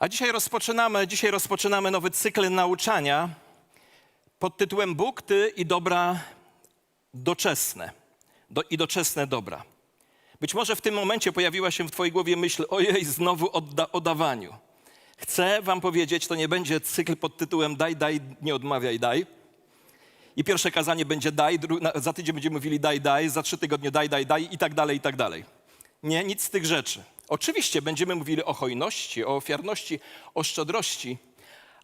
A dzisiaj rozpoczynamy, dzisiaj rozpoczynamy nowy cykl nauczania pod tytułem Bóg, Ty i dobra doczesne. Do, I doczesne dobra. Być może w tym momencie pojawiła się w Twojej głowie myśl, ojej, znowu odda, o. Chcę Wam powiedzieć, to nie będzie cykl pod tytułem daj, daj, nie odmawiaj, daj. I pierwsze kazanie będzie daj, za tydzień będziemy mówili daj, daj, za trzy tygodnie daj, daj, daj i tak dalej, i tak dalej. Nie, nic z tych rzeczy. Oczywiście będziemy mówili o hojności, o ofiarności, o szczodrości,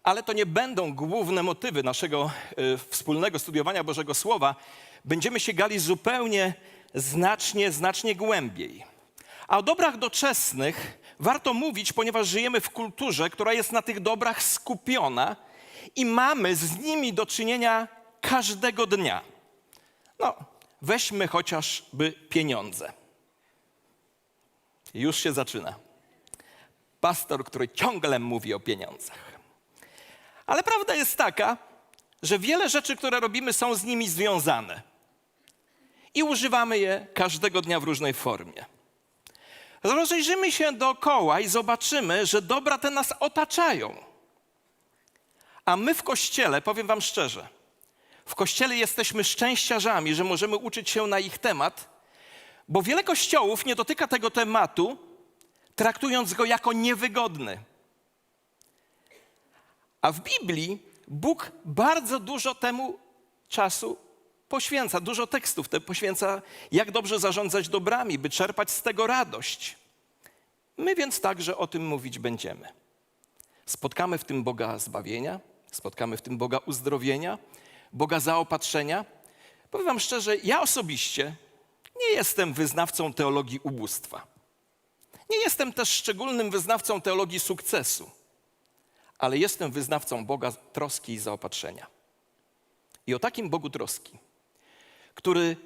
ale to nie będą główne motywy naszego y, wspólnego studiowania Bożego Słowa. Będziemy sięgali zupełnie znacznie, znacznie głębiej. A o dobrach doczesnych warto mówić, ponieważ żyjemy w kulturze, która jest na tych dobrach skupiona i mamy z nimi do czynienia każdego dnia. No, weźmy chociażby pieniądze. Już się zaczyna. Pastor, który ciągle mówi o pieniądzach. Ale prawda jest taka, że wiele rzeczy, które robimy, są z nimi związane. I używamy je każdego dnia w różnej formie. Rozejrzymy się dookoła i zobaczymy, że dobra te nas otaczają. A my w kościele, powiem Wam szczerze, w kościele jesteśmy szczęściarzami, że możemy uczyć się na ich temat, bo wiele kościołów nie dotyka tego tematu, traktując go jako niewygodny. A w Biblii Bóg bardzo dużo temu czasu poświęca, dużo tekstów te poświęca, jak dobrze zarządzać dobrami, by czerpać z tego radość. My więc także o tym mówić będziemy. Spotkamy w tym Boga zbawienia, spotkamy w tym Boga uzdrowienia, Boga zaopatrzenia. Powiem Wam szczerze, ja osobiście nie jestem wyznawcą teologii ubóstwa. Nie jestem też szczególnym wyznawcą teologii sukcesu, ale jestem wyznawcą Boga troski i zaopatrzenia. I o takim Bogu troski, który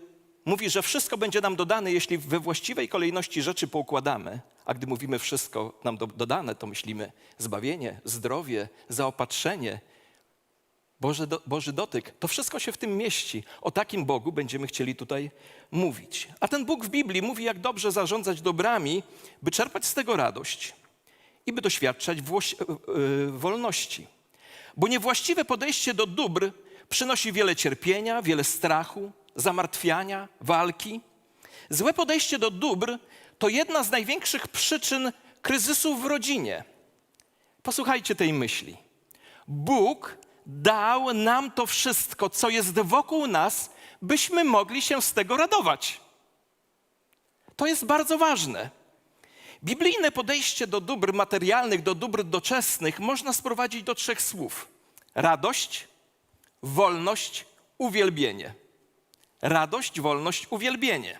mówi, że wszystko będzie nam dodane, jeśli we właściwej kolejności rzeczy poukładamy, a gdy mówimy wszystko nam do, dodane, to myślimy zbawienie, zdrowie, zaopatrzenie, Boży, do, Boży dotyk. To wszystko się w tym mieści. O takim Bogu będziemy chcieli tutaj mówić. A ten Bóg w Biblii mówi, jak dobrze zarządzać dobrami, by czerpać z tego radość i by doświadczać włoś, yy, wolności. Bo niewłaściwe podejście do dóbr przynosi wiele cierpienia, wiele strachu, zamartwiania, walki. Złe podejście do dóbr to jedna z największych przyczyn kryzysów w rodzinie. Posłuchajcie tej myśli. Bóg dał nam to wszystko, co jest wokół nas, byśmy mogli się z tego radować. To jest bardzo ważne. Biblijne podejście do dóbr materialnych, do dóbr doczesnych można sprowadzić do trzech słów: radość, wolność, uwielbienie. Radość, wolność, uwielbienie.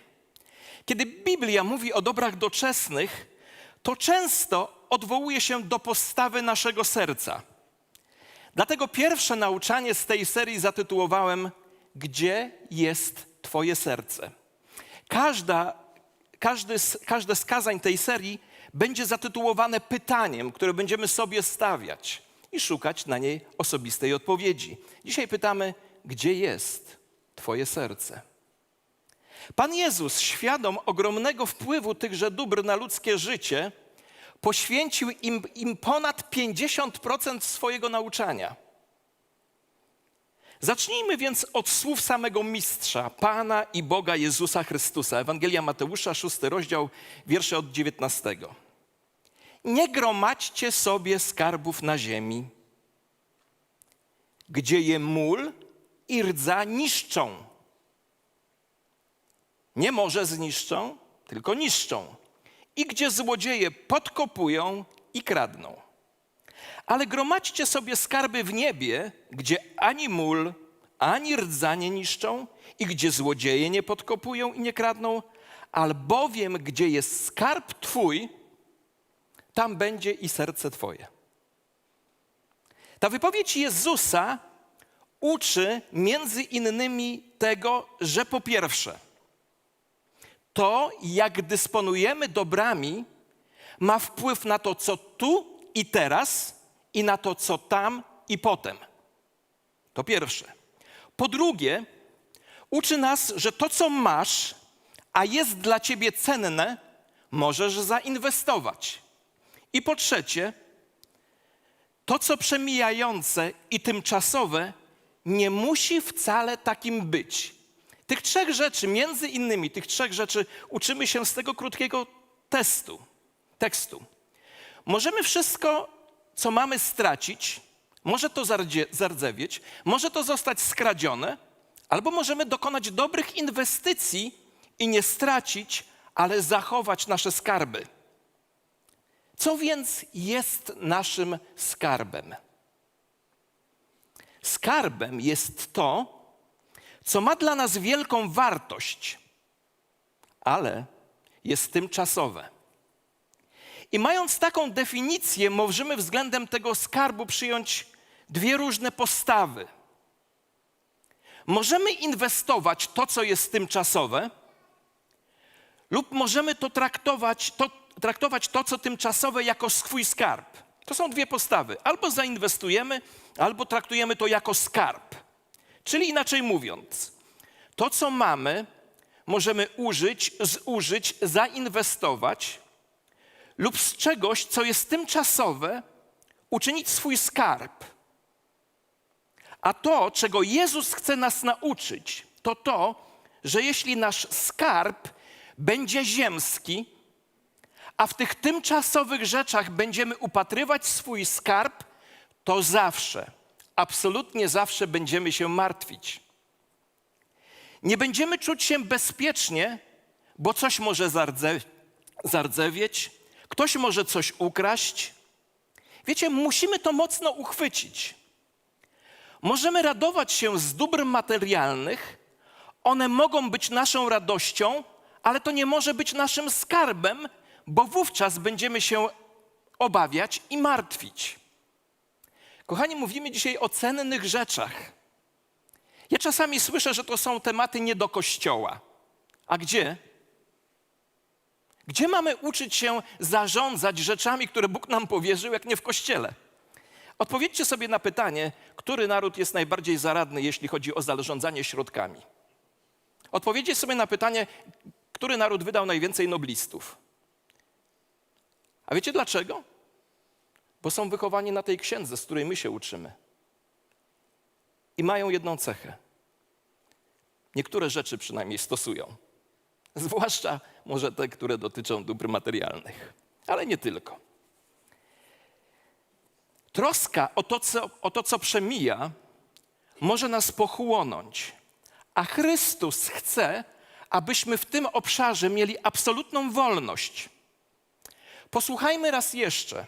Kiedy Biblia mówi o dobrach doczesnych, to często odwołuje się do postawy naszego serca. Dlatego pierwsze nauczanie z tej serii zatytułowałem Gdzie jest Twoje serce? Każda, każdy, każde z kazań tej serii będzie zatytułowane pytaniem, które będziemy sobie stawiać i szukać na niej osobistej odpowiedzi. Dzisiaj pytamy, gdzie jest Twoje serce? Pan Jezus, świadom ogromnego wpływu tychże dóbr na ludzkie życie, poświęcił im, im ponad 50% swojego nauczania. Zacznijmy więc od słów samego mistrza, Pana i Boga Jezusa Chrystusa. Ewangelia Mateusza, szósty rozdział, wiersze od 19. Nie gromadźcie sobie skarbów na ziemi, gdzie je mól i rdza niszczą. Nie może zniszczą, tylko niszczą. I gdzie złodzieje podkopują i kradną. Ale gromadźcie sobie skarby w niebie, gdzie ani mól, ani rdza nie niszczą i gdzie złodzieje nie podkopują i nie kradną, albowiem gdzie jest skarb Twój, tam będzie i serce Twoje. Ta wypowiedź Jezusa uczy między innymi tego, że po pierwsze, to jak dysponujemy dobrami, ma wpływ na to, co tu i teraz, i na to, co tam i potem. To pierwsze. Po drugie, uczy nas, że to, co masz, a jest dla ciebie cenne, możesz zainwestować. I po trzecie, to, co przemijające i tymczasowe, nie musi wcale takim być. Tych trzech rzeczy, między innymi tych trzech rzeczy, uczymy się z tego krótkiego testu, tekstu. Możemy wszystko, co mamy, stracić, może to zardzie, zardzewieć, może to zostać skradzione, albo możemy dokonać dobrych inwestycji i nie stracić, ale zachować nasze skarby. Co więc jest naszym skarbem? Skarbem jest to, co ma dla nas wielką wartość, ale jest tymczasowe. I mając taką definicję, możemy względem tego skarbu przyjąć dwie różne postawy. Możemy inwestować to, co jest tymczasowe, lub możemy to traktować, to, traktować to, co tymczasowe, jako swój skarb. To są dwie postawy. Albo zainwestujemy, albo traktujemy to jako skarb. Czyli inaczej mówiąc, to, co mamy, możemy użyć, zużyć, zainwestować, lub z czegoś, co jest tymczasowe, uczynić swój skarb. A to, czego Jezus chce nas nauczyć, to to, że jeśli nasz skarb będzie ziemski, a w tych tymczasowych rzeczach będziemy upatrywać swój skarb, to zawsze, absolutnie zawsze będziemy się martwić. Nie będziemy czuć się bezpiecznie, bo coś może zardze, zardzewieć, ktoś może coś ukraść. Wiecie, musimy to mocno uchwycić. Możemy radować się z dóbr materialnych, one mogą być naszą radością, ale to nie może być naszym skarbem, bo wówczas będziemy się obawiać i martwić. Kochani, mówimy dzisiaj o cennych rzeczach. Ja czasami słyszę, że to są tematy nie do kościoła. A gdzie? Gdzie mamy uczyć się zarządzać rzeczami, które Bóg nam powierzył, jak nie w kościele? Odpowiedzcie sobie na pytanie, który naród jest najbardziej zaradny, jeśli chodzi o zarządzanie środkami. Odpowiedzcie sobie na pytanie, który naród wydał najwięcej noblistów. A wiecie dlaczego? Bo są wychowani na tej księdze, z której my się uczymy. I mają jedną cechę. Niektóre rzeczy przynajmniej stosują. Zwłaszcza może te, które dotyczą dóbr materialnych, ale nie tylko. Troska o to, co, o to, co przemija, może nas pochłonąć, a Chrystus chce, abyśmy w tym obszarze mieli absolutną wolność. Posłuchajmy raz jeszcze.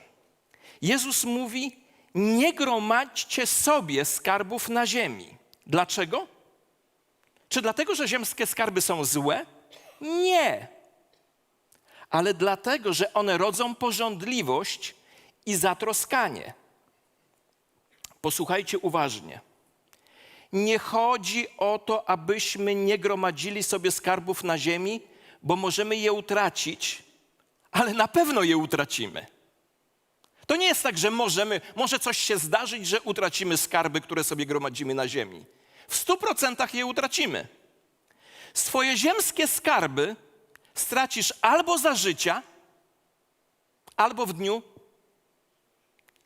Jezus mówi: Nie gromadźcie sobie skarbów na ziemi. Dlaczego? Czy dlatego, że ziemskie skarby są złe? Nie. Ale dlatego, że one rodzą porządliwość i zatroskanie. Posłuchajcie uważnie. Nie chodzi o to, abyśmy nie gromadzili sobie skarbów na ziemi, bo możemy je utracić, ale na pewno je utracimy. To nie jest tak, że możemy, może coś się zdarzyć, że utracimy skarby, które sobie gromadzimy na ziemi. W stu procentach je utracimy. Swoje ziemskie skarby stracisz albo za życia, albo w dniu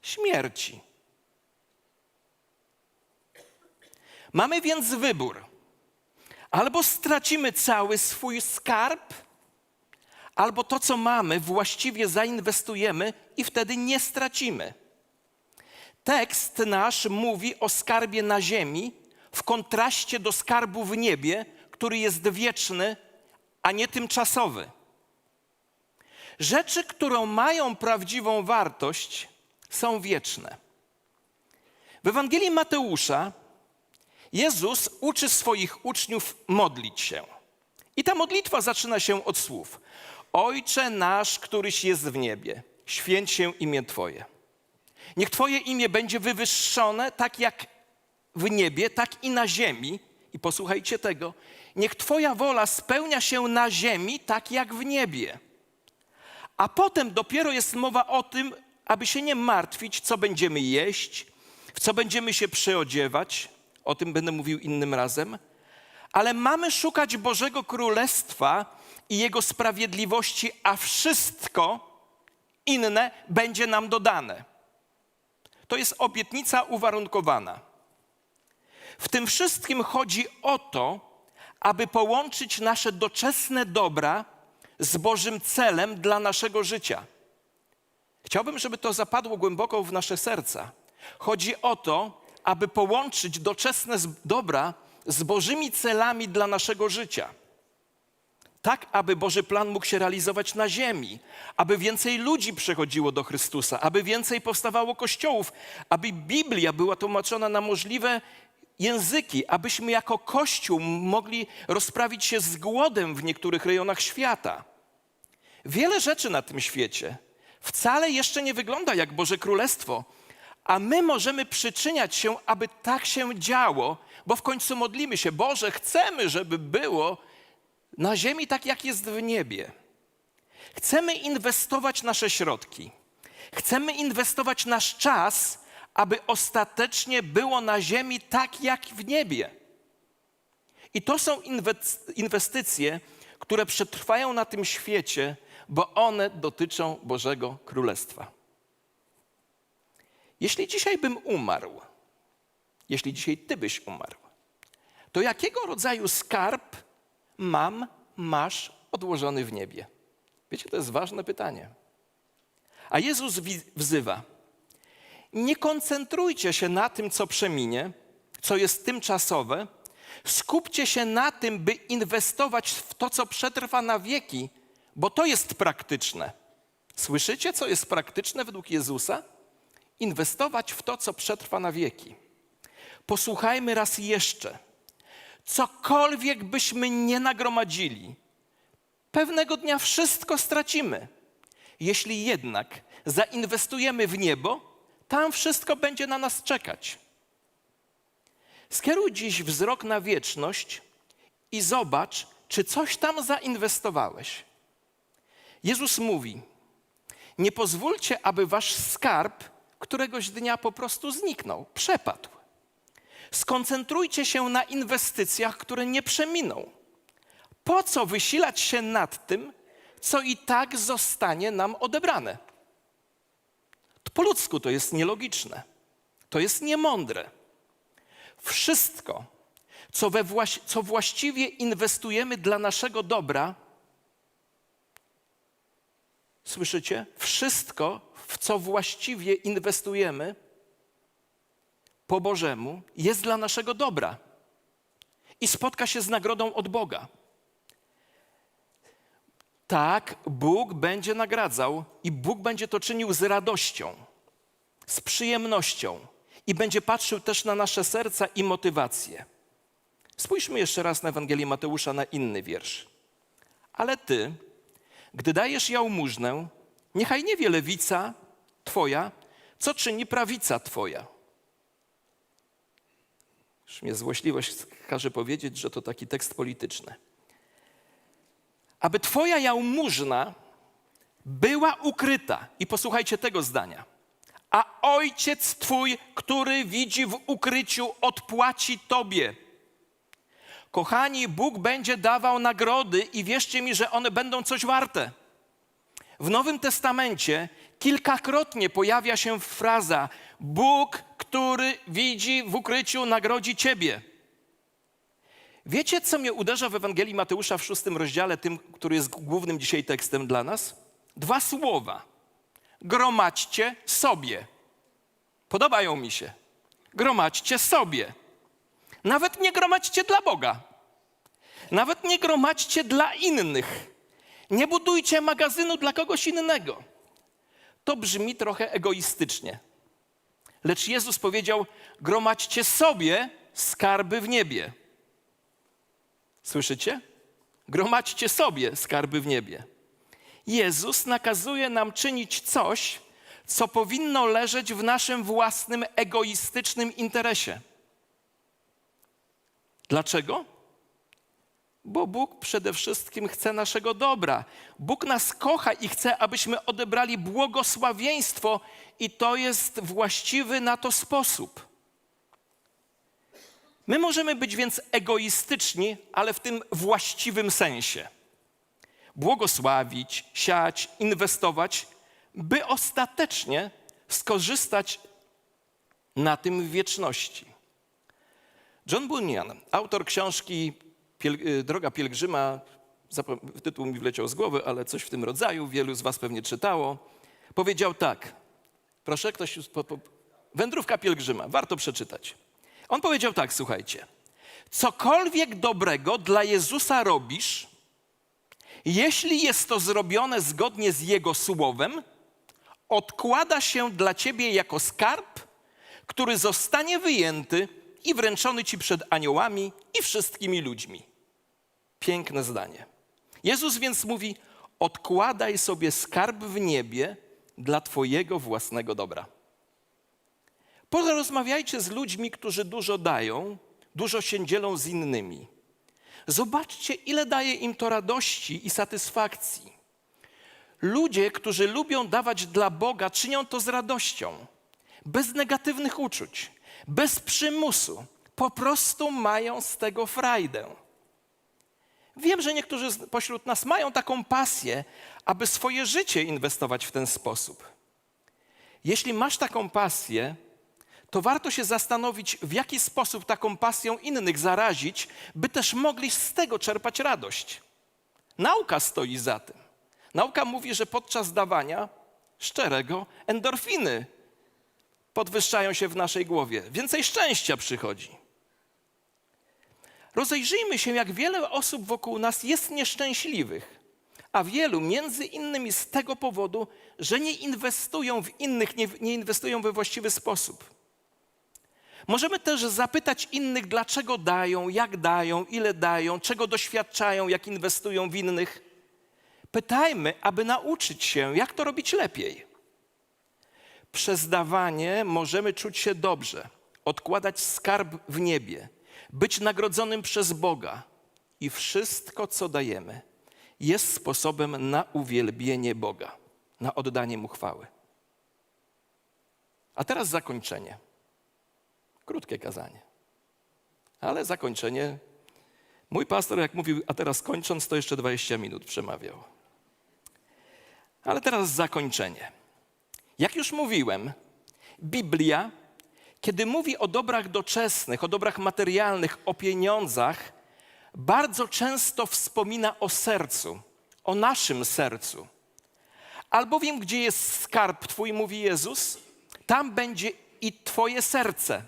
śmierci. Mamy więc wybór. Albo stracimy cały swój skarb, albo to, co mamy, właściwie zainwestujemy i wtedy nie stracimy. Tekst nasz mówi o skarbie na ziemi w kontraście do skarbu w niebie, który jest wieczny, a nie tymczasowy. Rzeczy, które mają prawdziwą wartość, są wieczne. W Ewangelii Mateusza Jezus uczy swoich uczniów modlić się. I ta modlitwa zaczyna się od słów: Ojcze nasz, któryś jest w niebie, święć się imię Twoje. Niech Twoje imię będzie wywyższone tak jak w niebie, tak i na ziemi. I posłuchajcie tego. Niech Twoja wola spełnia się na ziemi, tak jak w niebie. A potem dopiero jest mowa o tym, aby się nie martwić, co będziemy jeść, w co będziemy się przyodziewać. O tym będę mówił innym razem. Ale mamy szukać Bożego Królestwa i Jego sprawiedliwości, a wszystko inne będzie nam dodane. To jest obietnica uwarunkowana. W tym wszystkim chodzi o to, aby połączyć nasze doczesne dobra z Bożym celem dla naszego życia. Chciałbym, żeby to zapadło głęboko w nasze serca. Chodzi o to, aby połączyć doczesne dobra z Bożymi celami dla naszego życia. Tak, aby Boży plan mógł się realizować na ziemi, aby więcej ludzi przychodziło do Chrystusa, aby więcej powstawało kościołów, aby Biblia była tłumaczona na możliwe języki, abyśmy jako Kościół mogli rozprawić się z głodem w niektórych rejonach świata. Wiele rzeczy na tym świecie wcale jeszcze nie wygląda jak Boże Królestwo, a my możemy przyczyniać się, aby tak się działo, bo w końcu modlimy się, Boże, chcemy, żeby było na ziemi tak, jak jest w niebie. Chcemy inwestować nasze środki. Chcemy inwestować nasz czas, aby ostatecznie było na ziemi tak, jak w niebie. I to są inwes- inwestycje, które przetrwają na tym świecie, bo one dotyczą Bożego Królestwa. Jeśli dzisiaj bym umarł, jeśli dzisiaj ty byś umarł, to jakiego rodzaju skarb mam, masz odłożony w niebie? Wiecie, to jest ważne pytanie. A Jezus wzywa: Nie koncentrujcie się na tym, co przeminie, co jest tymczasowe. Skupcie się na tym, by inwestować w to, co przetrwa na wieki, bo to jest praktyczne. Słyszycie, co jest praktyczne według Jezusa? Inwestować w to, co przetrwa na wieki. Posłuchajmy raz jeszcze. Cokolwiek byśmy nie nagromadzili, pewnego dnia wszystko stracimy. Jeśli jednak zainwestujemy w niebo, tam wszystko będzie na nas czekać. Skieruj dziś wzrok na wieczność i zobacz, czy coś tam zainwestowałeś. Jezus mówi: Nie pozwólcie, aby wasz skarb któregoś dnia po prostu zniknął, przepadł. Skoncentrujcie się na inwestycjach, które nie przeminą. Po co wysilać się nad tym, co i tak zostanie nam odebrane? Po ludzku to jest nielogiczne. To jest niemądre. Wszystko, co, we właś- co właściwie inwestujemy dla naszego dobra, słyszycie? Wszystko, w co właściwie inwestujemy po Bożemu, jest dla naszego dobra i spotka się z nagrodą od Boga. Tak, Bóg będzie nagradzał i Bóg będzie to czynił z radością, z przyjemnością i będzie patrzył też na nasze serca i motywacje. Spójrzmy jeszcze raz na Ewangelię Mateusza na inny wiersz. Ale ty, gdy dajesz jałmużnę, niechaj nie wie lewica twoja, co czyni prawica twoja. Już mnie złośliwość każe powiedzieć, że to taki tekst polityczny. Aby twoja jałmużna była ukryta. I posłuchajcie tego zdania. A ojciec twój, który widzi w ukryciu, odpłaci tobie. Kochani, Bóg będzie dawał nagrody i wierzcie mi, że one będą coś warte. W Nowym Testamencie kilkakrotnie pojawia się fraza: Bóg, który widzi w ukryciu, nagrodzi ciebie. Wiecie, co mnie uderza w Ewangelii Mateusza w szóstym rozdziale, tym, który jest głównym dzisiaj tekstem dla nas? Dwa słowa. Gromadźcie sobie. Podobają mi się. Gromadźcie sobie. Nawet nie gromadźcie dla Boga. Nawet nie gromadźcie dla innych. Nie budujcie magazynu dla kogoś innego. To brzmi trochę egoistycznie. Lecz Jezus powiedział: gromadźcie sobie skarby w niebie. Słyszycie? Gromadźcie sobie skarby w niebie. Jezus nakazuje nam czynić coś, co powinno leżeć w naszym własnym egoistycznym interesie. Dlaczego? Bo Bóg przede wszystkim chce naszego dobra. Bóg nas kocha i chce, abyśmy odebrali błogosławieństwo, i to jest właściwy na to sposób. My możemy być więc egoistyczni, ale w tym właściwym sensie. Błogosławić, siać, inwestować, by ostatecznie skorzystać na tym w wieczności. John Bunyan, autor książki Piel- y, Droga Pielgrzyma, tytuł mi wleciał z głowy, ale coś w tym rodzaju, wielu z Was pewnie czytało, powiedział tak. Proszę, ktoś. Po, po, Wędrówka Pielgrzyma, warto przeczytać. On powiedział tak, słuchajcie. Cokolwiek dobrego dla Jezusa robisz, jeśli jest to zrobione zgodnie z Jego słowem, odkłada się dla Ciebie jako skarb, który zostanie wyjęty i wręczony Ci przed aniołami i wszystkimi ludźmi. Piękne zdanie. Jezus więc mówi: odkładaj sobie skarb w niebie dla Twojego własnego dobra. Porozmawiajcie z ludźmi, którzy dużo dają, dużo się dzielą z innymi. Zobaczcie, ile daje im to radości i satysfakcji. Ludzie, którzy lubią dawać dla Boga, czynią to z radością, bez negatywnych uczuć, bez przymusu. Po prostu mają z tego frajdę. Wiem, że niektórzy pośród nas mają taką pasję, aby swoje życie inwestować w ten sposób. Jeśli masz taką pasję, to warto się zastanowić, w jaki sposób taką pasją innych zarazić, by też mogli z tego czerpać radość. Nauka stoi za tym. Nauka mówi, że podczas dawania szczerego endorfiny podwyższają się w naszej głowie, więcej szczęścia przychodzi. Rozejrzyjmy się, jak wiele osób wokół nas jest nieszczęśliwych, a wielu między innymi z tego powodu, że nie inwestują w innych, nie, nie inwestują we właściwy sposób. Możemy też zapytać innych, dlaczego dają, jak dają, ile dają, czego doświadczają, jak inwestują w innych. Pytajmy, aby nauczyć się, jak to robić lepiej. Przez dawanie możemy czuć się dobrze, odkładać skarb w niebie, być nagrodzonym przez Boga i wszystko, co dajemy, jest sposobem na uwielbienie Boga, na oddanie Mu chwały. A teraz zakończenie. Krótkie kazanie. Ale zakończenie. Mój pastor, jak mówił, a teraz kończąc, to jeszcze 20 minut przemawiał. Ale teraz zakończenie. Jak już mówiłem, Biblia, kiedy mówi o dobrach doczesnych, o dobrach materialnych, o pieniądzach, bardzo często wspomina o sercu, o naszym sercu. Albowiem, gdzie jest skarb Twój, mówi Jezus, tam będzie i Twoje serce.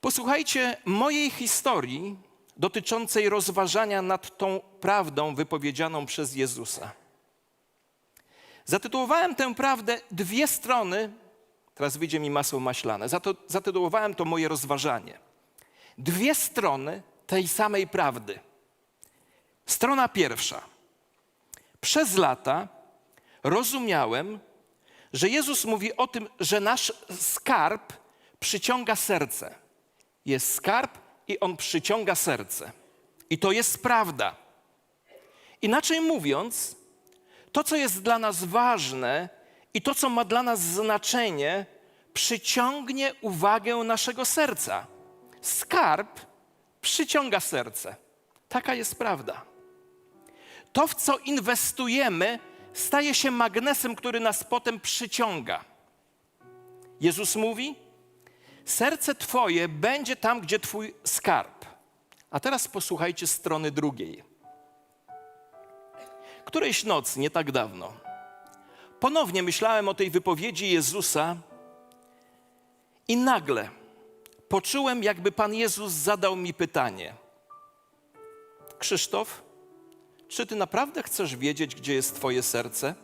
Posłuchajcie mojej historii dotyczącej rozważania nad tą prawdą wypowiedzianą przez Jezusa. Zatytułowałem tę prawdę dwie strony, teraz wyjdzie mi masło maślane, zatytułowałem to moje rozważanie. Dwie strony tej samej prawdy. Strona pierwsza. Przez lata rozumiałem, że Jezus mówi o tym, że nasz skarb przyciąga serce. Jest skarb i on przyciąga serce. I to jest prawda. Inaczej mówiąc, to, co jest dla nas ważne i to, co ma dla nas znaczenie, przyciągnie uwagę naszego serca. Skarb przyciąga serce. Taka jest prawda. To, w co inwestujemy, staje się magnesem, który nas potem przyciąga. Jezus mówi: Serce Twoje będzie tam, gdzie Twój skarb. A teraz posłuchajcie strony drugiej. Którejś nocy, nie tak dawno, ponownie myślałem o tej wypowiedzi Jezusa i nagle poczułem, jakby Pan Jezus zadał mi pytanie: Krzysztof, czy Ty naprawdę chcesz wiedzieć, gdzie jest Twoje serce?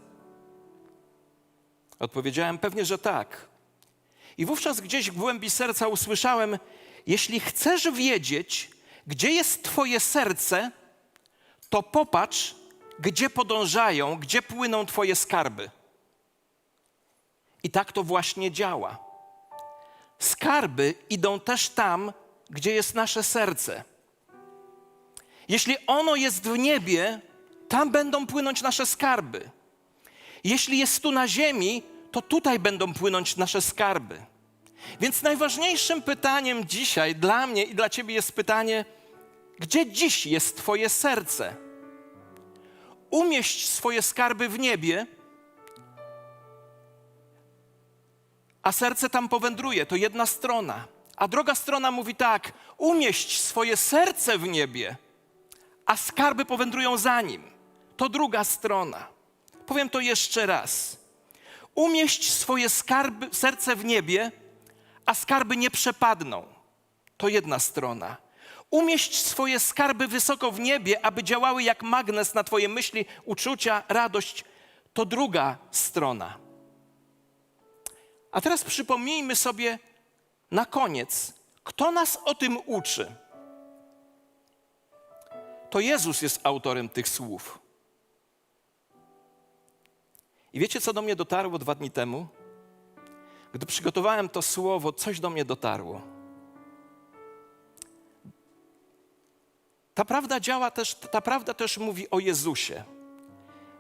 Odpowiedziałem pewnie, że tak. I wówczas gdzieś w głębi serca usłyszałem: Jeśli chcesz wiedzieć, gdzie jest Twoje serce, to popatrz, gdzie podążają, gdzie płyną Twoje skarby. I tak to właśnie działa. Skarby idą też tam, gdzie jest nasze serce. Jeśli ono jest w niebie, tam będą płynąć nasze skarby. Jeśli jest tu na ziemi, to tutaj będą płynąć nasze skarby. Więc najważniejszym pytaniem dzisiaj dla mnie i dla Ciebie jest pytanie, gdzie dziś jest Twoje serce? Umieść swoje skarby w niebie, a serce tam powędruje. To jedna strona. A druga strona mówi tak: umieść swoje serce w niebie, a skarby powędrują za nim. To druga strona. Powiem to jeszcze raz. Umieść swoje skarby, serce w niebie, a skarby nie przepadną. To jedna strona. Umieść swoje skarby wysoko w niebie, aby działały jak magnes na Twoje myśli, uczucia, radość. To druga strona. A teraz przypomnijmy sobie na koniec, kto nas o tym uczy. To Jezus jest autorem tych słów. I wiecie, co do mnie dotarło dwa dni temu? Gdy przygotowałem to słowo, coś do mnie dotarło. Ta prawda działa też, ta prawda też mówi o Jezusie.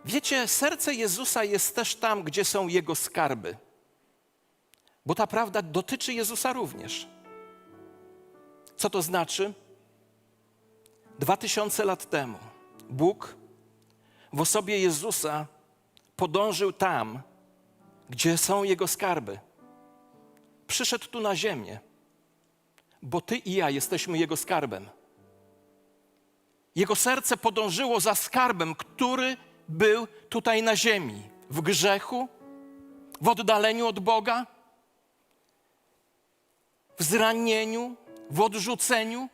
Wiecie, serce Jezusa jest też tam, gdzie są Jego skarby. Bo ta prawda dotyczy Jezusa również. Co to znaczy? Dwa tysiące lat temu Bóg w osobie Jezusa podążył tam, gdzie są Jego skarby. Przyszedł tu na ziemię, bo Ty i ja jesteśmy Jego skarbem. Jego serce podążyło za skarbem, który był tutaj na ziemi, w grzechu, w oddaleniu od Boga, w zranieniu, w odrzuceniu.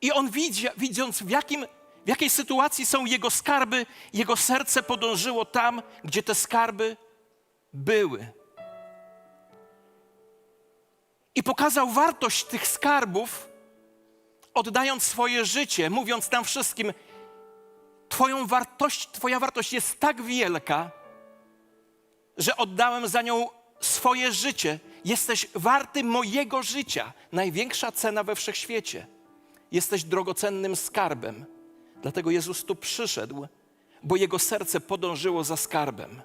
I on widzi, widząc, w, jakim, w jakiej sytuacji są jego skarby, jego serce podążyło tam, gdzie te skarby były. I pokazał wartość tych skarbów, oddając swoje życie, mówiąc tam wszystkim: Twoją wartość, Twoja wartość jest tak wielka, że oddałem za nią swoje życie. Jesteś warty mojego życia. Największa cena we wszechświecie. Jesteś drogocennym skarbem. Dlatego Jezus tu przyszedł, bo jego serce podążyło za skarbem.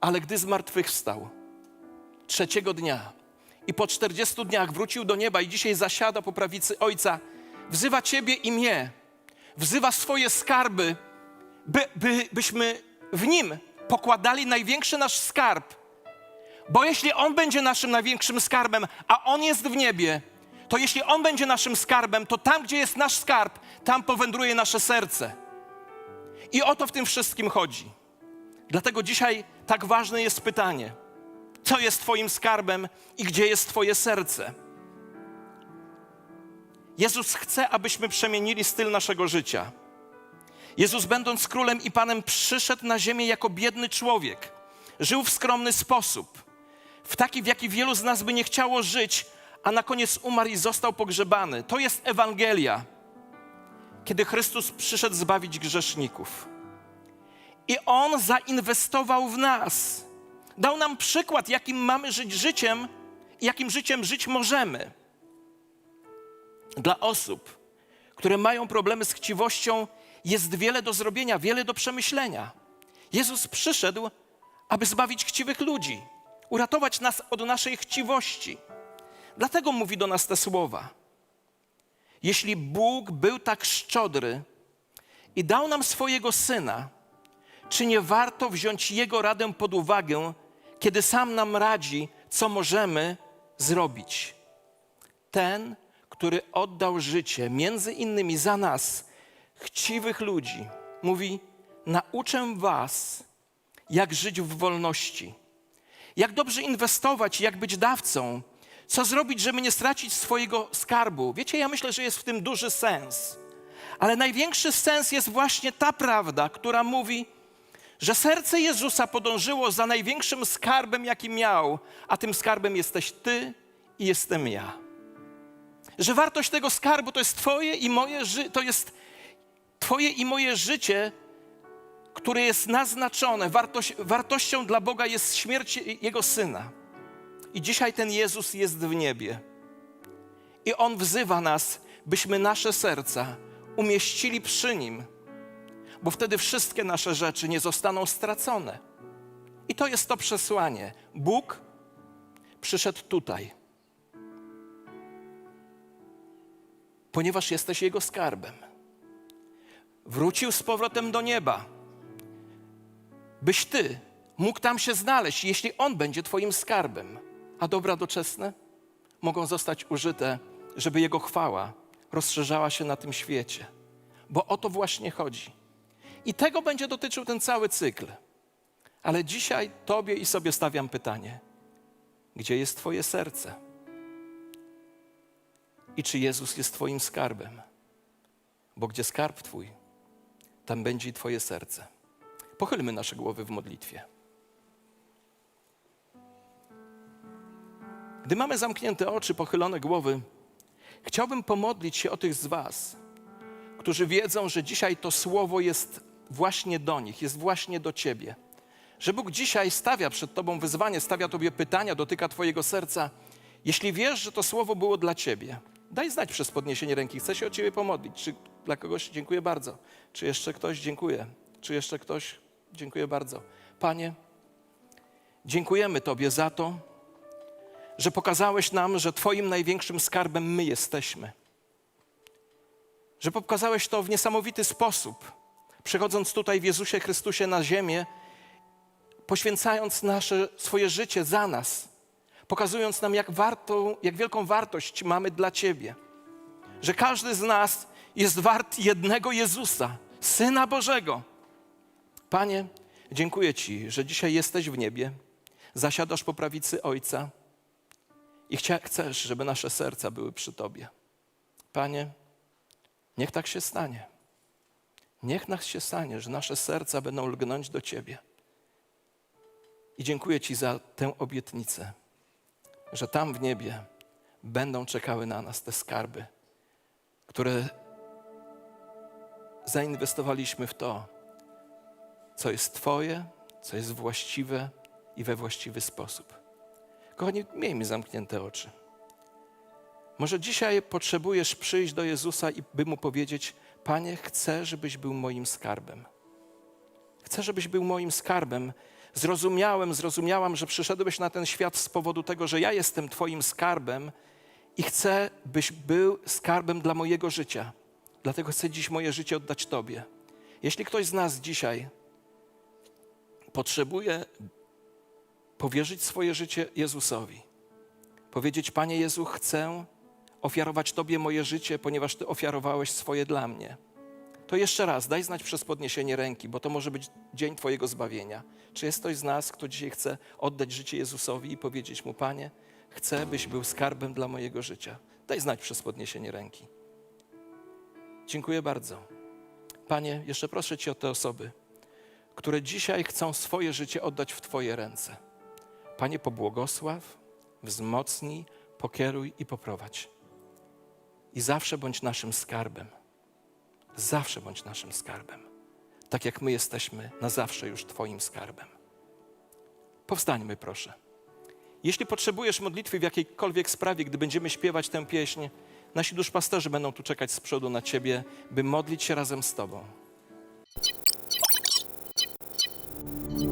Ale gdy zmartwychwstał, trzeciego dnia i po czterdziestu dniach wrócił do nieba i dzisiaj zasiada po prawicy Ojca, wzywa Ciebie i mnie, wzywa swoje skarby, by, by, byśmy w Nim pokładali największy nasz skarb. Bo jeśli On będzie naszym największym skarbem, a On jest w niebie, to jeśli On będzie naszym skarbem, to tam, gdzie jest nasz skarb, tam powędruje nasze serce. I o to w tym wszystkim chodzi. Dlatego dzisiaj tak ważne jest pytanie: co jest Twoim skarbem i gdzie jest Twoje serce? Jezus chce, abyśmy przemienili styl naszego życia. Jezus, będąc królem i panem, przyszedł na ziemię jako biedny człowiek. Żył w skromny sposób, w taki, w jaki wielu z nas by nie chciało żyć, a na koniec umarł i został pogrzebany. To jest Ewangelia, kiedy Chrystus przyszedł zbawić grzeszników. I On zainwestował w nas. Dał nam przykład, jakim mamy żyć życiem i jakim życiem żyć możemy. Dla osób, które mają problemy z chciwością, jest wiele do zrobienia, wiele do przemyślenia. Jezus przyszedł, aby zbawić chciwych ludzi, uratować nas od naszej chciwości. Dlatego mówi do nas te słowa. Jeśli Bóg był tak szczodry i dał nam swojego syna, czy nie warto wziąć Jego radę pod uwagę, kiedy sam nam radzi, co możemy zrobić? Ten, który oddał życie między innymi za nas, chciwych ludzi, mówi: Nauczę Was, jak żyć w wolności, jak dobrze inwestować, jak być dawcą, co zrobić, żeby nie stracić swojego skarbu. Wiecie, ja myślę, że jest w tym duży sens. Ale największy sens jest właśnie ta prawda, która mówi, że serce Jezusa podążyło za największym skarbem, jaki miał, a tym skarbem jesteś Ty i jestem ja. Że wartość tego skarbu to jest Twoje i moje to jest Twoje i moje życie, które jest naznaczone. Wartość, wartością dla Boga jest śmierć Jego Syna. I dzisiaj ten Jezus jest w niebie. I On wzywa nas, byśmy nasze serca umieścili przy Nim, bo wtedy wszystkie nasze rzeczy nie zostaną stracone. I to jest to przesłanie. Bóg przyszedł tutaj, ponieważ jesteś Jego skarbem. Wrócił z powrotem do nieba, byś Ty mógł tam się znaleźć, jeśli On będzie Twoim skarbem. A dobra doczesne mogą zostać użyte, żeby Jego chwała rozszerzała się na tym świecie. Bo o to właśnie chodzi. I tego będzie dotyczył ten cały cykl. Ale dzisiaj Tobie i sobie stawiam pytanie: gdzie jest Twoje serce? I czy Jezus jest Twoim skarbem? Bo gdzie skarb Twój, tam będzie i Twoje serce. Pochylmy nasze głowy w modlitwie. Gdy mamy zamknięte oczy, pochylone głowy, chciałbym pomodlić się o tych z Was, którzy wiedzą, że dzisiaj to słowo jest właśnie do nich, jest właśnie do Ciebie. Że Bóg dzisiaj stawia przed Tobą wyzwanie, stawia Tobie pytania, dotyka Twojego serca. Jeśli wiesz, że to słowo było dla Ciebie, daj znać przez podniesienie ręki. Chcę się o Ciebie pomodlić. Czy dla kogoś dziękuję bardzo? Czy jeszcze ktoś dziękuję? Czy jeszcze ktoś dziękuję bardzo? Panie, dziękujemy Tobie za to, że pokazałeś nam, że Twoim największym skarbem my jesteśmy. Że pokazałeś to w niesamowity sposób, przychodząc tutaj w Jezusie Chrystusie na ziemię, poświęcając nasze, swoje życie za nas, pokazując nam, jak, jak wielką wartość mamy dla Ciebie. Że każdy z nas jest wart jednego Jezusa, Syna Bożego. Panie, dziękuję Ci, że dzisiaj jesteś w niebie, zasiadasz po prawicy Ojca i chcesz, żeby nasze serca były przy Tobie. Panie, niech tak się stanie. Niech nas się stanie, że nasze serca będą lgnąć do Ciebie. I dziękuję Ci za tę obietnicę, że tam w niebie będą czekały na nas te skarby, które zainwestowaliśmy w to, co jest Twoje, co jest właściwe i we właściwy sposób. Kochani, miejmy zamknięte oczy. Może dzisiaj potrzebujesz przyjść do Jezusa i by mu powiedzieć: Panie, chcę, żebyś był moim skarbem. Chcę, żebyś był moim skarbem. Zrozumiałem, zrozumiałam, że przyszedłeś na ten świat z powodu tego, że ja jestem Twoim skarbem i chcę, byś był skarbem dla mojego życia. Dlatego chcę dziś moje życie oddać Tobie. Jeśli ktoś z nas dzisiaj potrzebuje powierzyć swoje życie Jezusowi, powiedzieć: Panie Jezu, chcę ofiarować Tobie moje życie, ponieważ Ty ofiarowałeś swoje dla mnie. To jeszcze raz, daj znać przez podniesienie ręki, bo to może być dzień Twojego zbawienia. Czy jest ktoś z nas, kto dzisiaj chce oddać życie Jezusowi i powiedzieć Mu, Panie, chcę, byś był skarbem dla mojego życia? Daj znać przez podniesienie ręki. Dziękuję bardzo. Panie, jeszcze proszę Cię o te osoby, które dzisiaj chcą swoje życie oddać w Twoje ręce. Panie, pobłogosław, wzmocnij, pokieruj i poprowadź. I zawsze bądź naszym skarbem. Zawsze bądź naszym skarbem. Tak jak my jesteśmy na zawsze już Twoim skarbem. Powstańmy, proszę. Jeśli potrzebujesz modlitwy w jakiejkolwiek sprawie, gdy będziemy śpiewać tę pieśń, nasi duszpasterzy będą tu czekać z przodu na Ciebie, by modlić się razem z Tobą. Thank you.